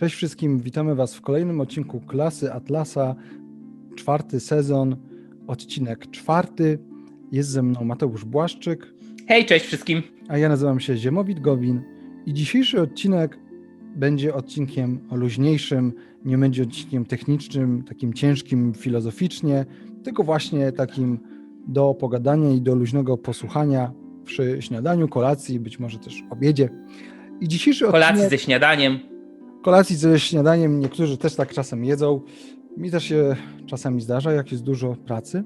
Cześć wszystkim, witamy Was w kolejnym odcinku Klasy Atlasa, czwarty sezon, odcinek czwarty. Jest ze mną Mateusz Błaszczyk, Hej, cześć wszystkim. a ja nazywam się Ziemowit Gowin i dzisiejszy odcinek będzie odcinkiem luźniejszym, nie będzie odcinkiem technicznym, takim ciężkim filozoficznie, tylko właśnie takim do pogadania i do luźnego posłuchania przy śniadaniu, kolacji, być może też obiedzie. I dzisiejszy Kolacji odcinek... ze śniadaniem. Kolacji ze śniadaniem niektórzy też tak czasem jedzą. Mi też się czasami zdarza, jak jest dużo pracy.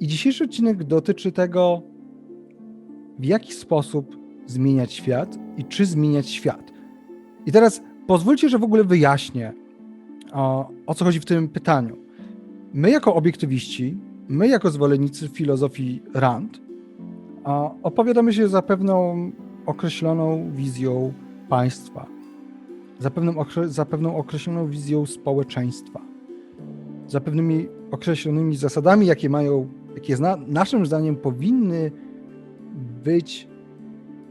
I dzisiejszy odcinek dotyczy tego, w jaki sposób zmieniać świat i czy zmieniać świat. I teraz pozwólcie, że w ogóle wyjaśnię, o, o co chodzi w tym pytaniu. My, jako obiektywiści, my, jako zwolennicy filozofii Rand, opowiadamy się za pewną określoną wizją państwa, za, okre- za pewną określoną wizją społeczeństwa, za pewnymi określonymi zasadami, jakie mają, jakie zna, naszym zdaniem powinny być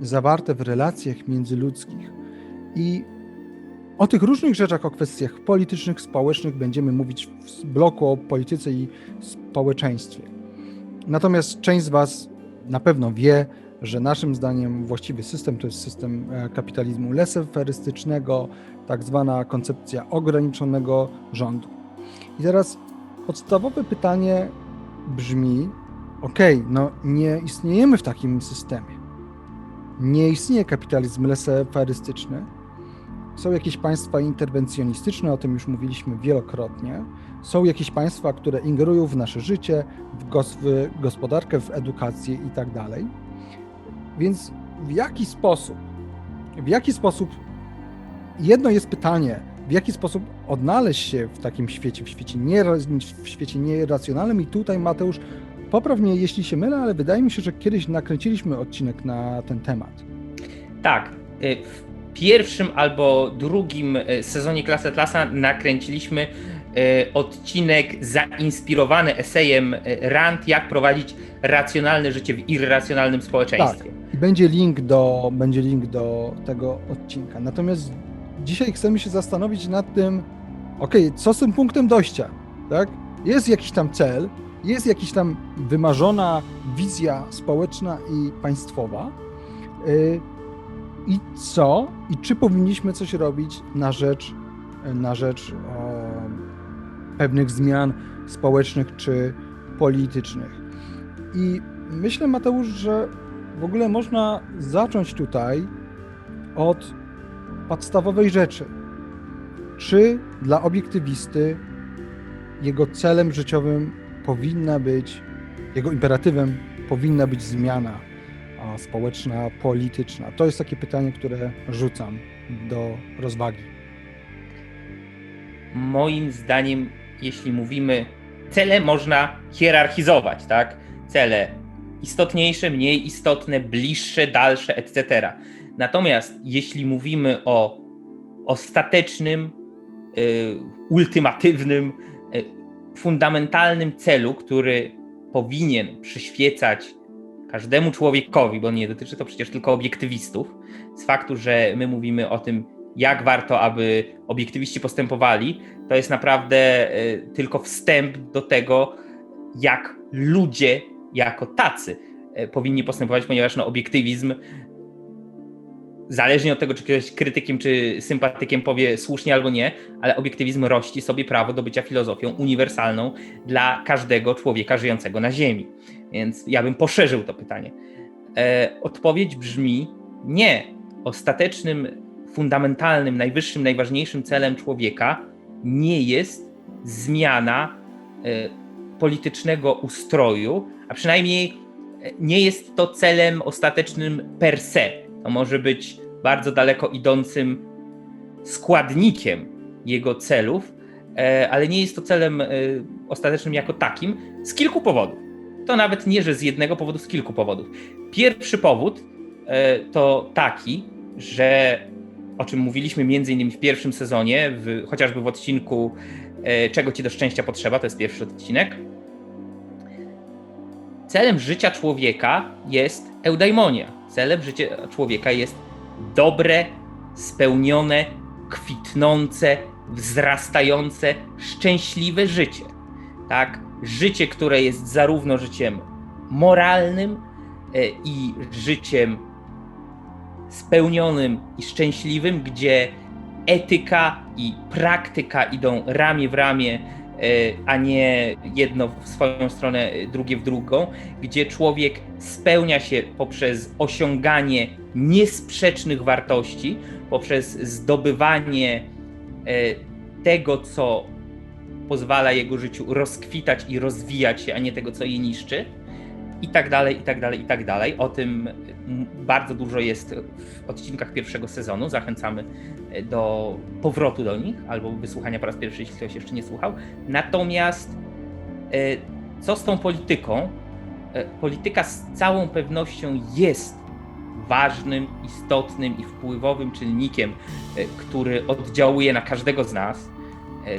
zawarte w relacjach międzyludzkich. I o tych różnych rzeczach, o kwestiach politycznych, społecznych będziemy mówić w bloku o polityce i społeczeństwie. Natomiast część z Was na pewno wie, że naszym zdaniem właściwy system to jest system e, kapitalizmu leseferystycznego, tak zwana koncepcja ograniczonego rządu. I teraz podstawowe pytanie brzmi: OK, no nie istniejemy w takim systemie. Nie istnieje kapitalizm leseferystyczny. Są jakieś państwa interwencjonistyczne, o tym już mówiliśmy wielokrotnie. Są jakieś państwa, które ingerują w nasze życie, w, gos- w gospodarkę, w edukację i tak. Więc w jaki sposób, w jaki sposób, jedno jest pytanie, w jaki sposób odnaleźć się w takim świecie, w świecie, niera- w świecie nieracjonalnym i tutaj Mateusz, popraw mnie jeśli się mylę, ale wydaje mi się, że kiedyś nakręciliśmy odcinek na ten temat. Tak, y, w pierwszym albo drugim y, sezonie Klasy Atlasa nakręciliśmy y, odcinek zainspirowany esejem Rand, jak prowadzić racjonalne życie w irracjonalnym społeczeństwie. I będzie link do, będzie link do tego odcinka. Natomiast dzisiaj chcemy się zastanowić nad tym, ok, co z tym punktem dojścia, tak? Jest jakiś tam cel, jest jakaś tam wymarzona wizja społeczna i państwowa. Yy, I co? I czy powinniśmy coś robić na rzecz, na rzecz e, pewnych zmian społecznych czy politycznych? I myślę, Mateusz, że w ogóle można zacząć tutaj od podstawowej rzeczy. Czy dla obiektywisty jego celem życiowym powinna być, jego imperatywem powinna być zmiana społeczna, polityczna? To jest takie pytanie, które rzucam do rozwagi. Moim zdaniem, jeśli mówimy, cele można hierarchizować, tak? Cele istotniejsze, mniej istotne, bliższe, dalsze, etc. Natomiast jeśli mówimy o ostatecznym, y, ultimatywnym, y, fundamentalnym celu, który powinien przyświecać każdemu człowiekowi, bo nie dotyczy to przecież tylko obiektywistów, z faktu, że my mówimy o tym, jak warto, aby obiektywiści postępowali, to jest naprawdę y, tylko wstęp do tego, jak ludzie jako tacy y, powinni postępować, ponieważ no, obiektywizm, zależnie od tego, czy ktoś krytykiem czy sympatykiem powie słusznie albo nie, ale obiektywizm rości sobie prawo do bycia filozofią uniwersalną dla każdego człowieka żyjącego na Ziemi. Więc ja bym poszerzył to pytanie. E, odpowiedź brzmi nie. Ostatecznym, fundamentalnym, najwyższym, najważniejszym celem człowieka nie jest zmiana e, politycznego ustroju, a przynajmniej e, nie jest to celem ostatecznym per se. To może być bardzo daleko idącym składnikiem jego celów, e, ale nie jest to celem e, ostatecznym jako takim z kilku powodów. To nawet nie, że z jednego powodu, z kilku powodów. Pierwszy powód to taki, że o czym mówiliśmy między innymi w pierwszym sezonie, w, chociażby w odcinku Czego ci do szczęścia potrzeba, to jest pierwszy odcinek. Celem życia człowieka jest eudaimonia. Celem życia człowieka jest dobre spełnione, kwitnące, wzrastające, szczęśliwe życie. Tak? Życie, które jest zarówno życiem moralnym e, i życiem spełnionym i szczęśliwym, gdzie etyka i praktyka idą ramię w ramię, e, a nie jedno w swoją stronę, drugie w drugą, gdzie człowiek spełnia się poprzez osiąganie niesprzecznych wartości, poprzez zdobywanie e, tego, co pozwala jego życiu rozkwitać i rozwijać się, a nie tego, co je niszczy. I tak dalej, i tak dalej, i tak dalej. O tym bardzo dużo jest w odcinkach pierwszego sezonu. Zachęcamy e, do powrotu do nich albo wysłuchania po raz pierwszy, jeśli ktoś jeszcze nie słuchał. Natomiast e, co z tą polityką? E, polityka z całą pewnością jest ważnym, istotnym i wpływowym czynnikiem, który oddziałuje na każdego z nas,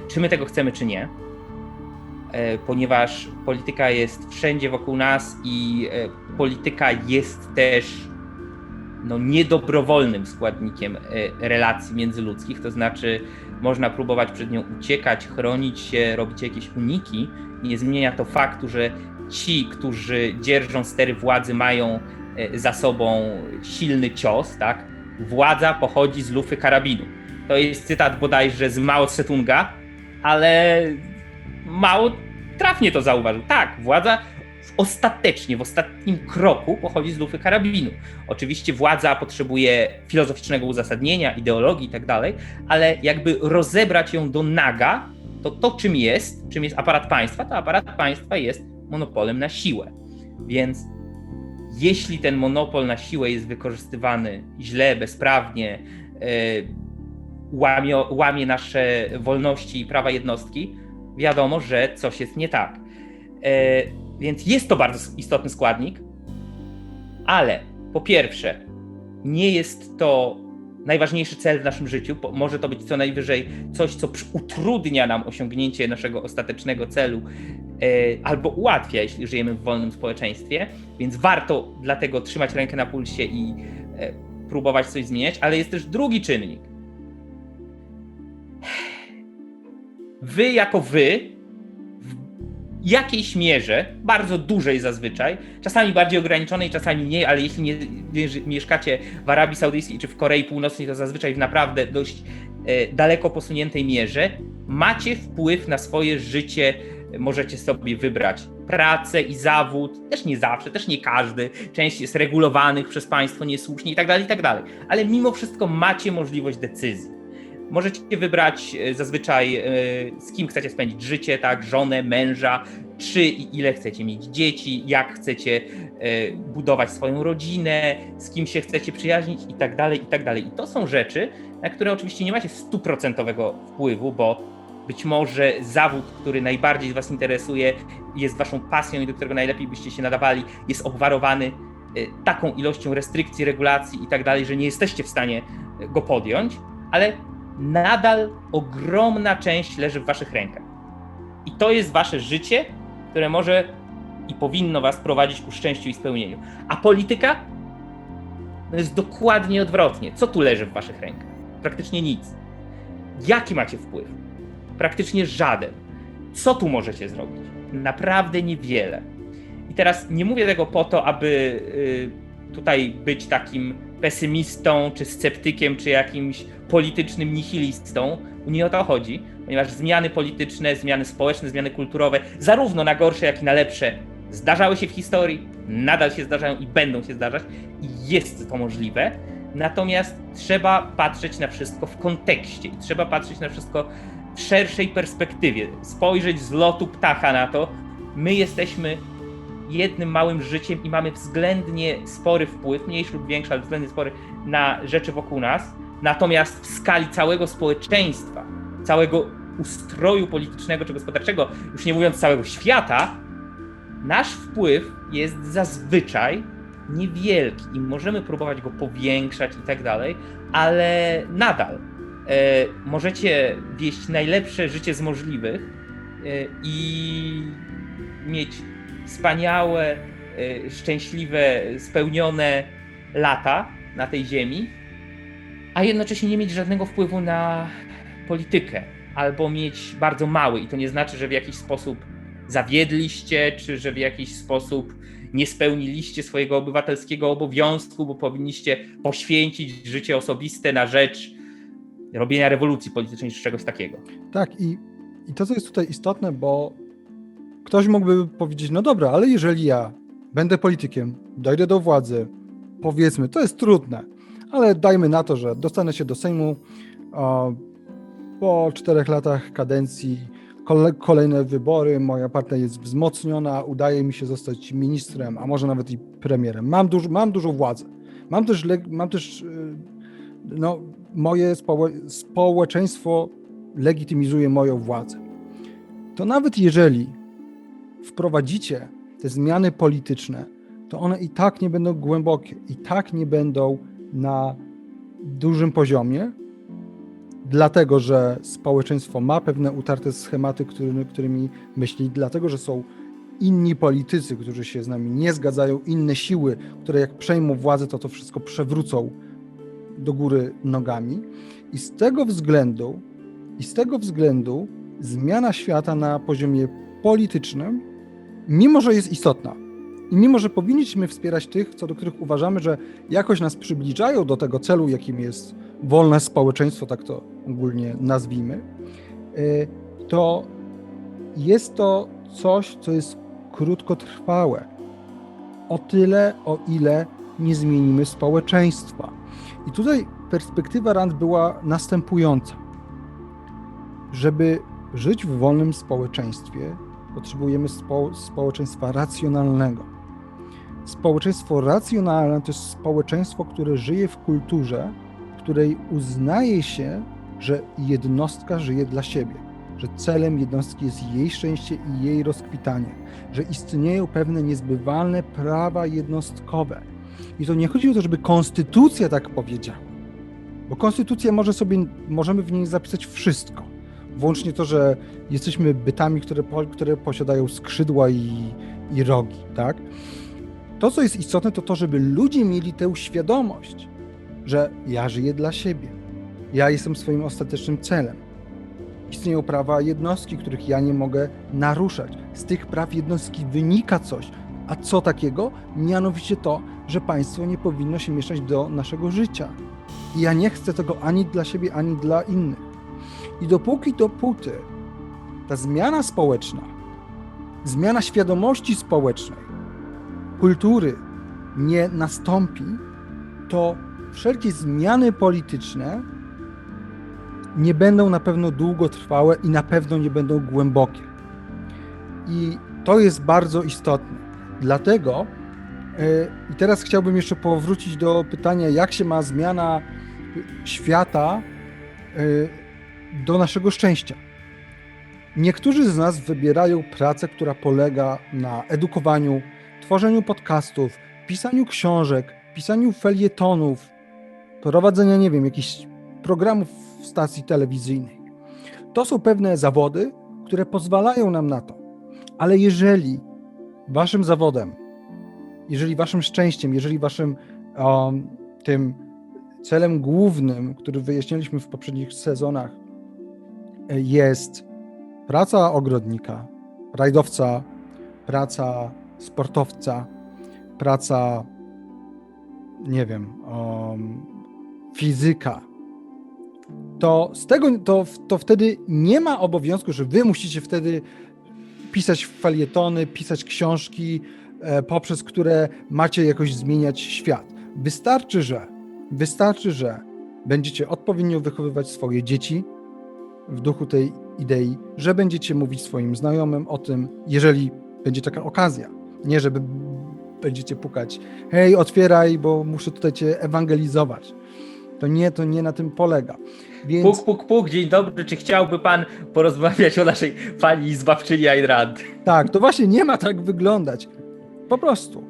czy my tego chcemy, czy nie ponieważ polityka jest wszędzie wokół nas i polityka jest też no, niedobrowolnym składnikiem e, relacji międzyludzkich, to znaczy można próbować przed nią uciekać, chronić się, robić jakieś uniki. Nie zmienia to faktu, że ci, którzy dzierżą stery władzy, mają e, za sobą silny cios, tak? Władza pochodzi z lufy karabinu. To jest cytat bodajże z Mao Tse-tunga, ale mało trafnie to zauważył. Tak, władza ostatecznie, w ostatnim kroku pochodzi z lufy karabinu. Oczywiście władza potrzebuje filozoficznego uzasadnienia, ideologii i tak dalej, ale jakby rozebrać ją do naga, to to czym jest, czym jest aparat państwa, to aparat państwa jest monopolem na siłę. Więc jeśli ten monopol na siłę jest wykorzystywany źle, bezprawnie, yy, łamie, łamie nasze wolności i prawa jednostki, wiadomo, że coś jest nie tak. Więc jest to bardzo istotny składnik, ale po pierwsze, nie jest to najważniejszy cel w naszym życiu. Może to być co najwyżej coś, co utrudnia nam osiągnięcie naszego ostatecznego celu e, albo ułatwia, jeśli żyjemy w wolnym społeczeństwie. Więc warto dlatego trzymać rękę na pulsie i e, próbować coś zmieniać, ale jest też drugi czynnik. Wy jako wy jakiejś mierze, bardzo dużej zazwyczaj, czasami bardziej ograniczonej, czasami mniej, ale jeśli nie, mieszkacie w Arabii Saudyjskiej czy w Korei Północnej, to zazwyczaj w naprawdę dość e, daleko posuniętej mierze, macie wpływ na swoje życie, możecie sobie wybrać pracę i zawód, też nie zawsze, też nie każdy, część jest regulowanych przez państwo niesłusznie i tak dalej, i tak dalej, ale mimo wszystko macie możliwość decyzji. Możecie wybrać e, zazwyczaj, e, z kim chcecie spędzić życie, tak, żonę, męża, czy i ile chcecie mieć dzieci, jak chcecie e, budować swoją rodzinę, z kim się chcecie przyjaźnić i tak dalej, i tak dalej. I to są rzeczy, na które oczywiście nie macie stuprocentowego wpływu, bo być może zawód, który najbardziej Was interesuje, jest Waszą pasją i do którego najlepiej byście się nadawali, jest obwarowany taką ilością restrykcji, regulacji i tak dalej, że nie jesteście w stanie go podjąć, ale nadal ogromna część leży w waszych rękach. I to jest wasze życie, które może i powinno was prowadzić ku szczęściu i spełnieniu. A polityka to jest dokładnie odwrotnie. Co tu leży w waszych rękach? Praktycznie nic. Jaki macie wpływ? Praktycznie żaden. Co tu możecie zrobić? Naprawdę niewiele. I teraz nie mówię tego po to, aby y, tutaj być takim pesymistą, czy sceptykiem, czy jakimś politycznym nihilistą. Nie o to chodzi, ponieważ zmiany polityczne, zmiany społeczne, zmiany kulturowe, zarówno na gorsze, jak i na lepsze, zdarzały się w historii, nadal się zdarzają i będą się zdarzać, i jest to możliwe. Natomiast trzeba patrzeć na wszystko w kontekście trzeba patrzeć na wszystko w szerszej perspektywie, spojrzeć z lotu ptaka na to. My jesteśmy jednym małym życiem i mamy względnie spory wpływ, mniejszy lub większy, ale względnie spory na rzeczy wokół nas Natomiast w skali całego społeczeństwa, całego ustroju politycznego czy gospodarczego, już nie mówiąc całego świata, nasz wpływ jest zazwyczaj niewielki i możemy próbować go powiększać i tak dalej, ale nadal e, możecie wieść najlepsze życie z możliwych e, i mieć wspaniałe, e, szczęśliwe, spełnione lata na tej ziemi, a jednocześnie nie mieć żadnego wpływu na politykę, albo mieć bardzo mały. I to nie znaczy, że w jakiś sposób zawiedliście, czy że w jakiś sposób nie spełniliście swojego obywatelskiego obowiązku, bo powinniście poświęcić życie osobiste na rzecz robienia rewolucji politycznej czy czegoś takiego. Tak, i, i to, co jest tutaj istotne, bo ktoś mógłby powiedzieć, no dobra, ale jeżeli ja będę politykiem, dojdę do władzy, powiedzmy, to jest trudne, ale dajmy na to, że dostanę się do Sejmu po czterech latach kadencji, kole, kolejne wybory, moja partia jest wzmocniona, udaje mi się zostać ministrem, a może nawet i premierem. Mam, duż, mam dużą władzę. Mam też, mam też yy, no, moje społe, społeczeństwo legitymizuje moją władzę. To nawet jeżeli wprowadzicie te zmiany polityczne, to one i tak nie będą głębokie, i tak nie będą na dużym poziomie, dlatego że społeczeństwo ma pewne utarte schematy, którymi, myśli, dlatego że są inni politycy, którzy się z nami nie zgadzają, inne siły, które jak przejmą władzę, to to wszystko przewrócą do góry nogami. I z tego względu, i z tego względu zmiana świata na poziomie politycznym, mimo że jest istotna, i mimo że powinniśmy wspierać tych, co do których uważamy, że jakoś nas przybliżają do tego celu, jakim jest wolne społeczeństwo, tak to ogólnie nazwijmy, y, to jest to coś, co jest krótkotrwałe. O tyle, o ile nie zmienimy społeczeństwa. I tutaj perspektywa Rand była następująca. Żeby żyć w wolnym społeczeństwie, potrzebujemy spo, społeczeństwa racjonalnego. Społeczeństwo racjonalne to jest społeczeństwo, które żyje w kulturze, w której uznaje się, że jednostka żyje dla siebie, że celem jednostki jest jej szczęście i jej rozkwitanie, że istnieją pewne niezbywalne prawa jednostkowe. I to nie chodzi o to, żeby konstytucja tak powiedziała, bo konstytucja może sobie, możemy w niej zapisać wszystko, włącznie to, że jesteśmy bytami, które, które posiadają skrzydła i, i rogi, tak? To, co jest istotne, to to, żeby ludzie mieli tę świadomość, że ja żyję dla siebie, ja jestem swoim ostatecznym celem. Istnieją prawa jednostki, których ja nie mogę naruszać. Z tych praw jednostki wynika coś. A co takiego? Mianowicie to, że państwo nie powinno się mieszać do naszego życia. I ja nie chcę tego ani dla siebie, ani dla innych. I dopóki, dopóty ta zmiana społeczna, zmiana świadomości społecznej, kultury nie nastąpi, to wszelkie zmiany polityczne nie będą na pewno długotrwałe i na pewno nie będą głębokie. I to jest bardzo istotne. Dlatego, yy, i teraz chciałbym jeszcze powrócić do pytania, jak się ma zmiana świata yy, do naszego szczęścia. Niektórzy z nas wybierają pracę, która polega na edukowaniu, tworzeniu podcastów, pisaniu książek, pisaniu felietonów, prowadzenia, nie wiem, jakichś programów w stacji telewizyjnej. To są pewne zawody, które pozwalają nam na to. Ale jeżeli waszym zawodem, jeżeli waszym szczęściem, jeżeli waszym um, tym celem głównym, który wyjaśniliśmy w poprzednich sezonach, jest praca ogrodnika, rajdowca, praca sportowca, praca, nie wiem, um, fizyka, to z tego to, to wtedy nie ma obowiązku, że wy musicie wtedy pisać felietony, pisać książki, e, poprzez które macie jakoś zmieniać świat. Wystarczy, że wystarczy, że będziecie odpowiednio wychowywać swoje dzieci w duchu tej idei, że będziecie mówić swoim znajomym o tym, jeżeli będzie taka okazja. Nie, żeby będziecie pukać, hej, otwieraj, bo muszę tutaj cię ewangelizować. To nie, to nie na tym polega. Więc... Puk, puk, puk, dzień dobry, czy chciałby pan porozmawiać o naszej pani zbawczyni Ayn? Tak, to właśnie nie ma tak wyglądać. Po prostu.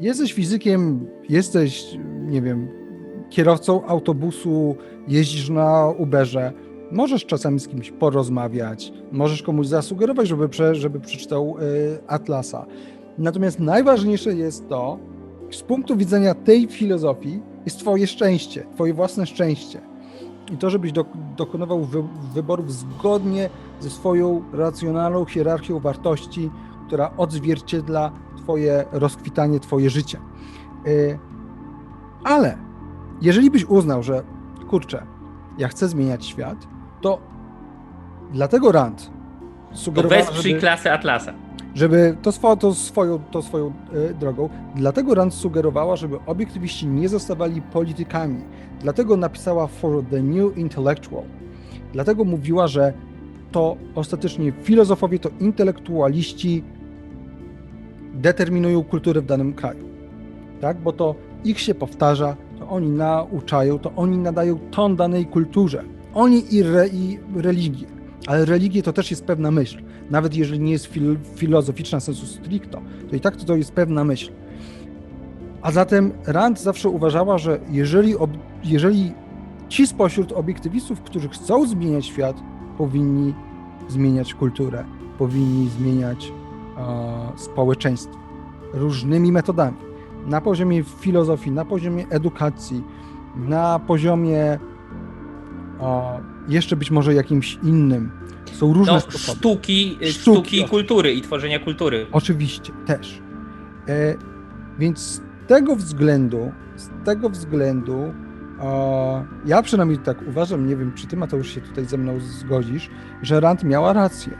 Jesteś fizykiem, jesteś, nie wiem, kierowcą autobusu, jeździsz na Uberze, możesz czasami z kimś porozmawiać, możesz komuś zasugerować, żeby, prze, żeby przeczytał y, Atlasa. Natomiast najważniejsze jest to, z punktu widzenia tej filozofii, jest twoje szczęście, twoje własne szczęście. I to, żebyś do, dokonywał wy, wyborów zgodnie ze swoją racjonalną hierarchią wartości, która odzwierciedla twoje rozkwitanie, twoje życie. Y, ale jeżeli byś uznał, że kurczę, ja chcę zmieniać świat, to dlatego Rand To sugerowała, wesprzyj żeby, klasę Atlasa. żeby to, swo, to swoją, to swoją y, drogą, dlatego Rand sugerowała, żeby obiektywiści nie zostawali politykami. Dlatego napisała For the New Intellectual. Dlatego mówiła, że to ostatecznie filozofowie, to intelektualiści determinują kulturę w danym kraju. Tak? Bo to ich się powtarza, to oni nauczają, to oni nadają ton danej kulturze. Oni i, re, i religię. Ale religie to też jest pewna myśl. Nawet jeżeli nie jest fil, filozoficzna sensu stricto, to i tak to, to jest pewna myśl. A zatem Rand zawsze uważała, że jeżeli, ob, jeżeli ci spośród obiektywistów, którzy chcą zmieniać świat, powinni zmieniać kulturę, powinni zmieniać e, społeczeństwo różnymi metodami. Na poziomie filozofii, na poziomie edukacji, na poziomie e, jeszcze być może jakimś innym. Są różne No, sposoby. sztuki, Sztuki, sztuki i kultury i tworzenia kultury. Oczywiście, też. E, więc z tego względu, z tego względu, e, ja przynajmniej tak uważam, nie wiem, czy ty Mateusz się tutaj ze mną zgodzisz, że Rand miała rację,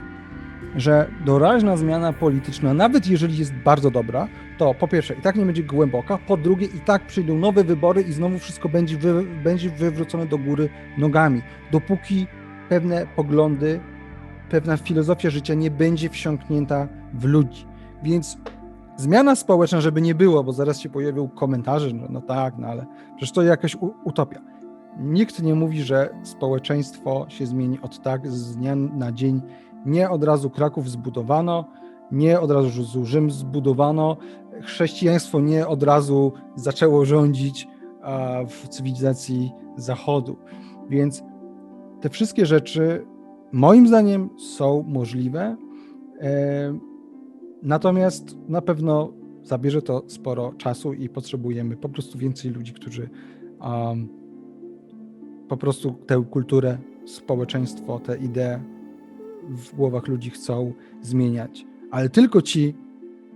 że doraźna zmiana polityczna, nawet jeżeli jest bardzo dobra, to po pierwsze i tak nie będzie głęboka, po drugie i tak przyjdą nowe wybory i znowu wszystko będzie, wy, będzie wywrócone do góry nogami, dopóki pewne poglądy, pewna filozofia życia nie będzie wsiąknięta w ludzi. Więc zmiana społeczna, żeby nie było, bo zaraz się pojawią komentarze, że no tak, no ale przecież to jakaś utopia. Nikt nie mówi, że społeczeństwo się zmieni od tak z dnia na dzień. Nie od razu Kraków zbudowano, nie od razu Rzym zbudowano, chrześcijaństwo nie od razu zaczęło rządzić w cywilizacji Zachodu. Więc te wszystkie rzeczy moim zdaniem są możliwe. E, Natomiast na pewno zabierze to sporo czasu i potrzebujemy po prostu więcej ludzi, którzy um, po prostu tę kulturę, społeczeństwo, te idee w głowach ludzi chcą zmieniać. Ale tylko ci,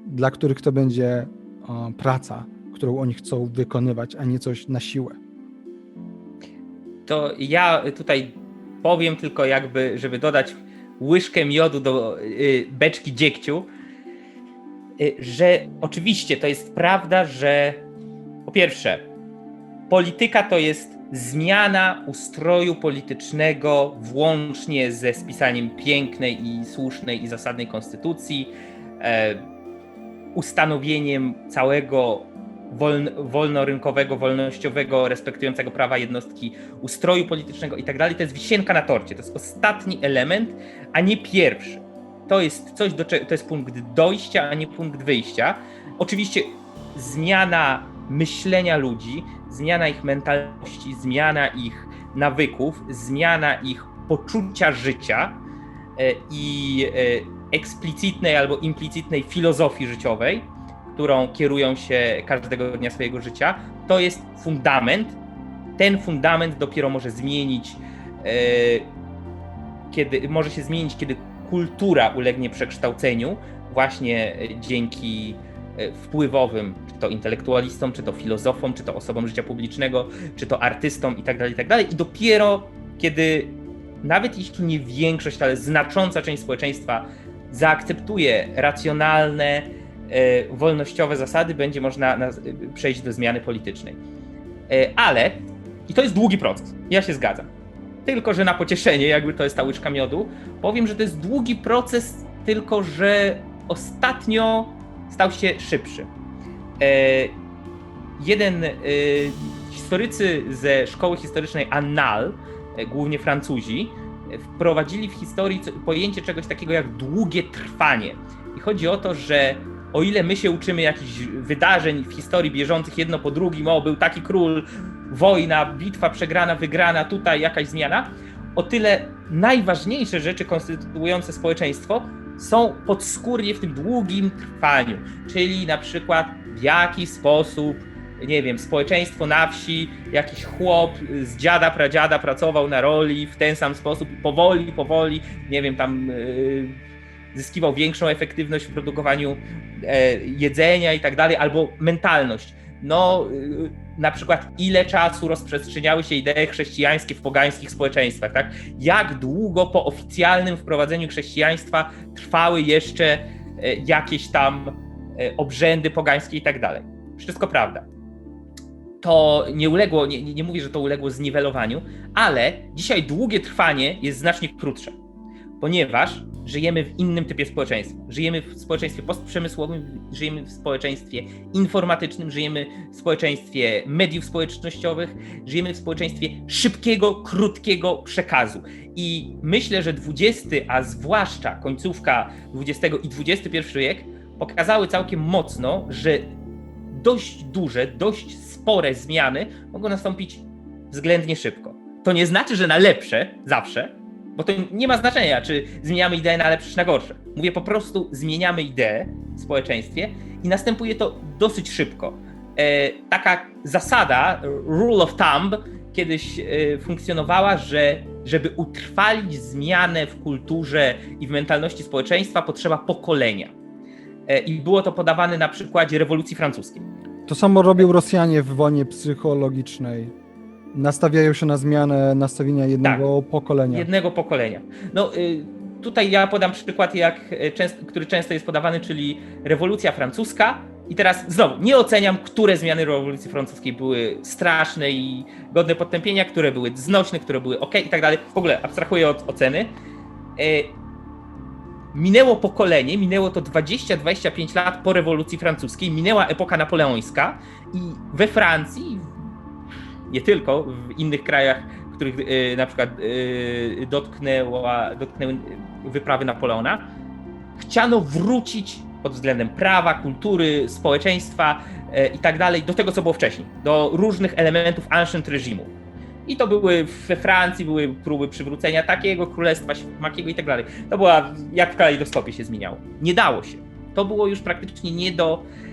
dla których to będzie um, praca, którą oni chcą wykonywać, a nie coś na siłę. To ja tutaj powiem tylko jakby, żeby dodać łyżkę miodu do y, beczki dziegciu, y, że oczywiście to jest prawda, że po pierwsze, polityka to jest zmiana ustroju politycznego włącznie ze spisaniem pięknej i słusznej i zasadnej konstytucji, e, ustanowieniem całego woln, wolnorynkowego, wolnościowego, respektującego prawa jednostki ustroju politycznego i tak dalej. To jest wisienka na torcie. To jest ostatni element, a nie pierwszy. To jest coś, do to jest punkt dojścia, a nie punkt wyjścia. Oczywiście zmiana myślenia ludzi, zmiana ich mentalności, zmiana ich nawyków, zmiana ich poczucia życia e, i e, eksplicitnej albo implicitnej filozofii życiowej, którą kierują się każdego dnia swojego życia, to jest fundament. Ten fundament dopiero może zmienić, e, kiedy może się zmienić, kiedy kultura ulegnie przekształceniu, właśnie dzięki wpływowym, czy to intelektualistom, czy to filozofom, czy to osobom życia publicznego, czy to artystom i tak dalej, i tak. I dopiero kiedy nawet jeśli nie większość, ale znacząca część społeczeństwa zaakceptuje racjonalne, e, wolnościowe zasady, będzie można na, przejść do zmiany politycznej. E, ale, i to jest długi proces, ja się zgadzam. Tylko, że na pocieszenie, jakby to jest ta łyczka miodu, powiem, że to jest długi proces, tylko że ostatnio stał się szybszy. E, jeden e, historycy ze szkoły historycznej Annales, e, głównie Francuzi, wprowadzili w historii pojęcie czegoś takiego jak długie trwanie. I chodzi o to, że o ile my się uczymy jakichś wydarzeń w historii bieżących jedno po drugim, o był taki król, wojna, bitwa przegrana, wygrana, tutaj jakaś zmiana, o tyle najważniejsze rzeczy konstytuujące społeczeństwo są podskórnie w tym długim trwaniu, czyli na przykład w jaki sposób nie wiem, społeczeństwo na wsi, jakiś chłop z dziada, pradziada pracował na roli w ten sam sposób powoli, powoli, nie wiem, tam yy, zyskiwał większą efektywność w produkowaniu e, jedzenia i tak dalej, albo mentalność. No, yy, na przykład ile czasu rozprzestrzeniały się idee chrześcijańskie w pogańskich społeczeństwach, tak? Jak długo po oficjalnym wprowadzeniu chrześcijaństwa trwały jeszcze e, jakieś tam e, obrzędy pogańskie i tak dalej. Wszystko prawda. To nie uległo, nie, nie mówię, że to uległo zniwelowaniu, ale dzisiaj długie trwanie jest znacznie krótsze, ponieważ żyjemy w innym typie społeczeństwa. Żyjemy w społeczeństwie postprzemysłowym, żyjemy w społeczeństwie informatycznym, żyjemy w społeczeństwie mediów społecznościowych, żyjemy w społeczeństwie szybkiego, krótkiego przekazu. I myślę, że XX, a zwłaszcza końcówka XX i XXI wiek pokazały całkiem mocno, że dość duże, dość spore zmiany mogą nastąpić względnie szybko. To nie znaczy, że na lepsze zawsze, bo to nie ma znaczenia, czy zmieniamy ideę na lepsze czy na gorsze. Mówię po prostu, zmieniamy ideę w społeczeństwie i następuje to dosyć szybko. E, taka zasada, rule of thumb, kiedyś e, funkcjonowała, że żeby utrwalić zmianę w kulturze i w mentalności społeczeństwa, potrzeba pokolenia. E, I było to podawane na przykładzie rewolucji francuskiej. To samo robią Rosjanie w wojnie psychologicznej. Nastawiają się na zmianę nastawienia jednego pokolenia. Jednego pokolenia. No y, tutaj ja podam przykład, jak który często jest podawany, czyli rewolucja francuska. I teraz znowu, nie oceniam, które zmiany rewolucji francuskiej były straszne i godne potępienia, które były znośne, które były ok i tak dalej. W ogóle abstrahuję od oceny. Y, minęło pokolenie, minęło to 20-25 lat po rewolucji francuskiej, minęła epoka napoleońska i we Francji, nie tylko, w innych krajach, których y, na przykład y, dotknęła, dotknęły wyprawy Napoleona, chciano wrócić pod względem prawa, kultury, społeczeństwa y, i tak dalej do tego, co było wcześniej, do różnych elementów ancient reżimu. I to były we Francji, były próby przywrócenia takiego królestwa, makiego i tak dalej. To była, jak w kalejdoskopie się zmieniało. Nie dało się. To było już praktycznie nie do e,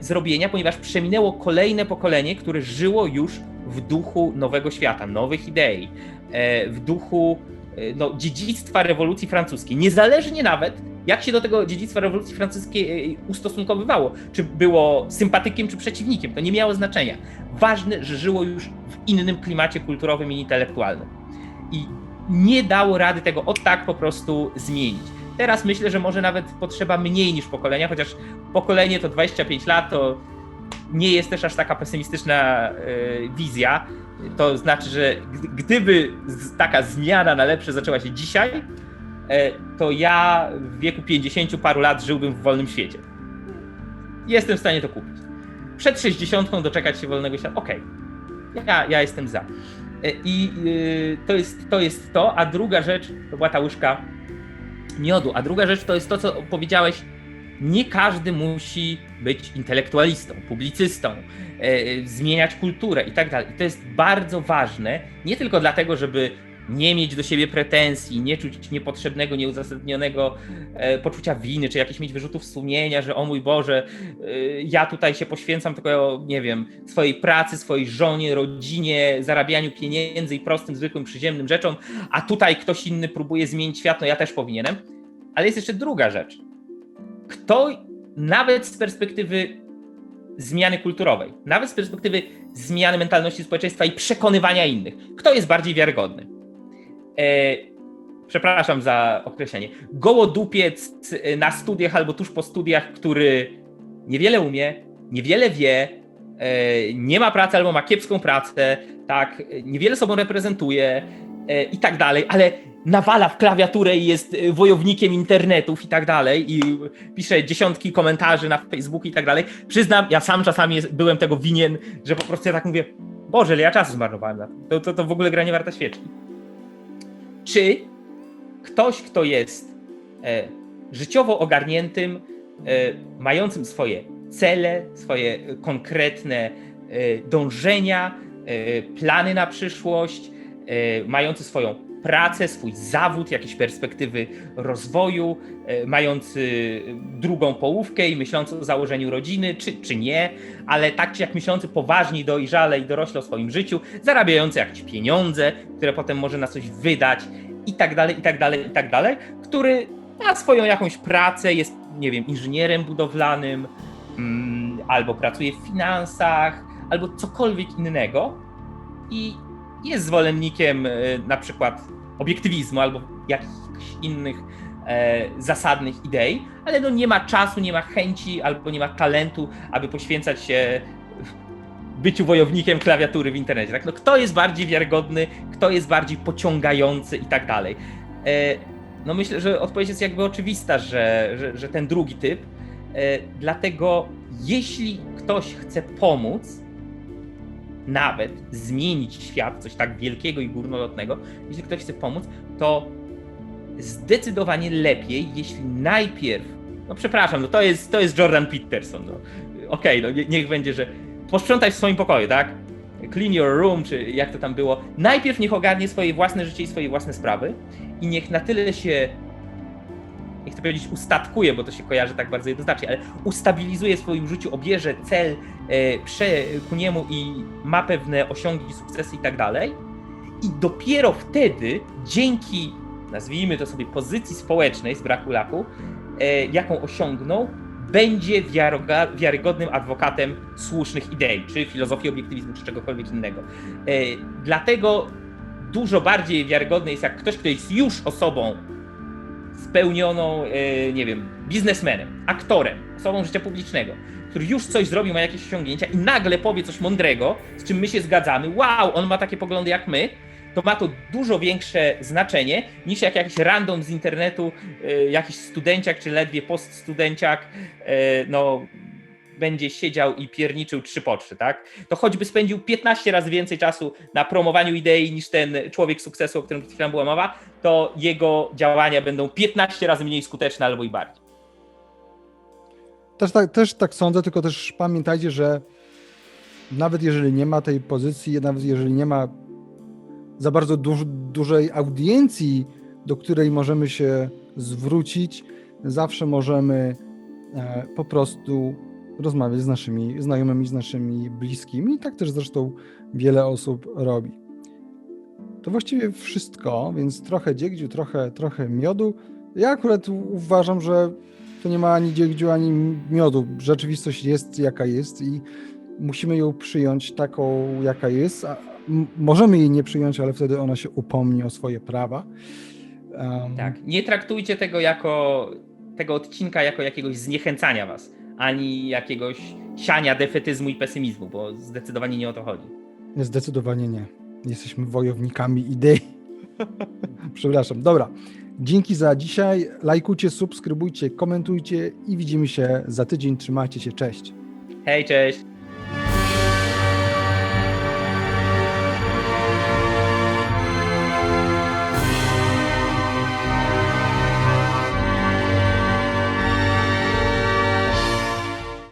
zrobienia, ponieważ przeminęło kolejne pokolenie, które żyło już w duchu nowego świata, nowych idei, e, w duchu e, no, dziedzictwa rewolucji francuskiej. Niezależnie nawet, jak się do tego dziedzictwa rewolucji francuskiej e, ustosunkowywało, czy było sympatykiem, czy przeciwnikiem, to nie miało znaczenia. Ważne, że żyło już w innym klimacie kulturowym i intelektualnym. I nie dało rady tego od tak po prostu zmienić. Teraz myślę, że może nawet potrzeba mniej niż pokolenia, chociaż pokolenie to 25 lat, to nie jest też aż taka pesymistyczna y, wizja. To znaczy, że gdyby taka zmiana na lepsze zaczęła się dzisiaj, y, to ja w wieku 50 paru lat żyłbym w wolnym świecie. Jestem w stanie to kupić. Przed 60 doczekać się wolnego świata. Okej, okay. ja, ja jestem za. Y, I to jest, to jest to, a druga rzecz to była ta łyżka miodu, a druga rzecz to jest to, co powiedziałeś nie każdy musi być intelektualistą, publicystą, e, zmieniać kulturę i tak dalej. I to jest bardzo ważne, nie tylko dlatego, żeby nie mieć do siebie pretensji, nie czuć niepotrzebnego, nieuzasadnionego e, poczucia winy, czy jakichś mieć wyrzutów sumienia, że o mój Boże, e, ja tutaj się poświęcam tylko, nie wiem, swojej pracy, swojej żonie, rodzinie, zarabianiu pieniędzy i prostym, zwykłym, przyziemnym rzeczom, a tutaj ktoś inny próbuje zmienić świat, no ja też powinienem. Ale jest jeszcze druga rzecz kto nawet z perspektywy zmiany kulturowej, nawet z perspektywy zmiany mentalności społeczeństwa i przekonywania innych, kto jest bardziej wiarygodny? E, przepraszam za określenie. Gołodupiec na studiach albo tuż po studiach, który niewiele umie, niewiele wie, e, nie ma pracy albo ma kiepską pracę, tak, niewiele sobą reprezentuje e, i tak dalej, ale nawala w klawiaturę i jest wojownikiem internetów i tak dalej i pisze dziesiątki komentarzy na Facebooku i tak dalej. Przyznam, ja sam czasami byłem tego winien, że po prostu ja tak mówię, Boże, ile ja czasu zmarnowałem na to. To, to, to w ogóle gra nie warta świeczki. Czy ktoś, kto jest e, życiowo ogarniętym, e, mającym swoje cele, swoje konkretne e, dążenia, e, plany na przyszłość, e, mający swoją pracę, swój zawód, jakieś perspektywy rozwoju, e, mający drugą połówkę i myślący o założeniu rodziny, czy, czy nie, ale tak czy jak myślący poważnie, dojrzale i dorośle o swoim życiu, zarabiający jakieś pieniądze, które potem może na coś wydać i tak dalej, i tak dalej, i tak dalej, który ma swoją jakąś pracę, jest, nie wiem, inżynierem budowlanym, mm, albo pracuje w finansach, albo cokolwiek innego i jest zwolennikiem e, na przykład obiektywizmu albo jakichś innych e, zasadnych idei, ale no nie ma czasu, nie ma chęci albo nie ma talentu, aby poświęcać się byciu wojownikiem klawiatury w internecie. Tak? No, kto jest bardziej wiarygodny, kto jest bardziej pociągający i tak dalej. E, no myślę, że odpowiedź jest jakby oczywista, że, że, że ten drugi typ. Dlatego jeśli ktoś chce pomóc, nawet zmienić świat, coś tak wielkiego i górnolotnego, jeśli ktoś chce pomóc, to zdecydowanie lepiej, jeśli najpierw, no przepraszam, no to jest, to jest Jordan Peterson, no. okej, no nie- niech będzie, że posprzątaj w swoim pokoju, tak? Clean your room, czy jak to tam było. Najpierw niech ogarnie swoje własne życie i swoje własne sprawy i niech na tyle się, nie chcę powiedzieć ustatkuje, bo to się kojarzy tak bardzo jednoznacznie, ale ustabilizuje w swoim życiu, obierze cel, e, prze ku niemu i ma pewne osiągi, sukcesy i tak dalej. I dopiero wtedy, dzięki, nazwijmy to sobie, pozycji społecznej z braku laku, e, jaką osiągnął, będzie wiarygodnym adwokatem słusznych idei, czy filozofii obiektywizmu, czy czegokolwiek innego. E, Dlatego dużo bardziej wiarygodny jest jak ktoś, kto jest już osobą spełnioną, e, nie wiem, biznesmenem, aktorem, osobą życia publicznego, który już coś zrobił, ma jakieś osiągnięcia i nagle powie coś mądrego, z czym my się zgadzamy. Wow, on ma takie poglądy jak my. To ma to dużo większe znaczenie niż jak jakiś random z internetu, e, jakiś studenciak czy ledwie poststudenciak, e, no będzie siedział i pierniczył trzy po trzy, tak? To choćby spędził 15 razy więcej czasu na promowaniu idei niż ten człowiek sukcesu, o którym przed chwilą była mowa, to jego działania będą 15 razy mniej skuteczne albo i bardziej. Też tak, też tak sądzę, tylko też pamiętajcie, że nawet jeżeli nie ma tej pozycji, nawet jeżeli nie ma za bardzo duż, dużej audiencji, do której możemy się zwrócić, zawsze możemy e, po prostu rozmawiać z naszymi znajomymi, z naszymi bliskimi. I tak też zresztą wiele osób robi. To właściwie wszystko, więc trochę dziegdziu, trochę, trochę miodu. Ja akurat uważam, że to nie ma ani dziegdziu, ani miodu. Rzeczywistość jest jaka jest i musimy ją przyjąć taką, jaka jest. Możemy jej nie przyjąć, ale wtedy ona się upomni o swoje prawa. Em, Tak. Nie traktujcie tego jako tego odcinka jako jakiegoś zniechęcania was, ani jakiegoś siania defetyzmu i pesymizmu, bo zdecydowanie nie o to chodzi. Zdecydowanie nie. Jesteśmy wojownikami idei. Przepraszam. Dobra. Dzięki za dzisiaj. Lajkujcie, subskrybujcie, komentujcie i widzimy się za tydzień. Trzymajcie się. Cześć. Hej, cześć!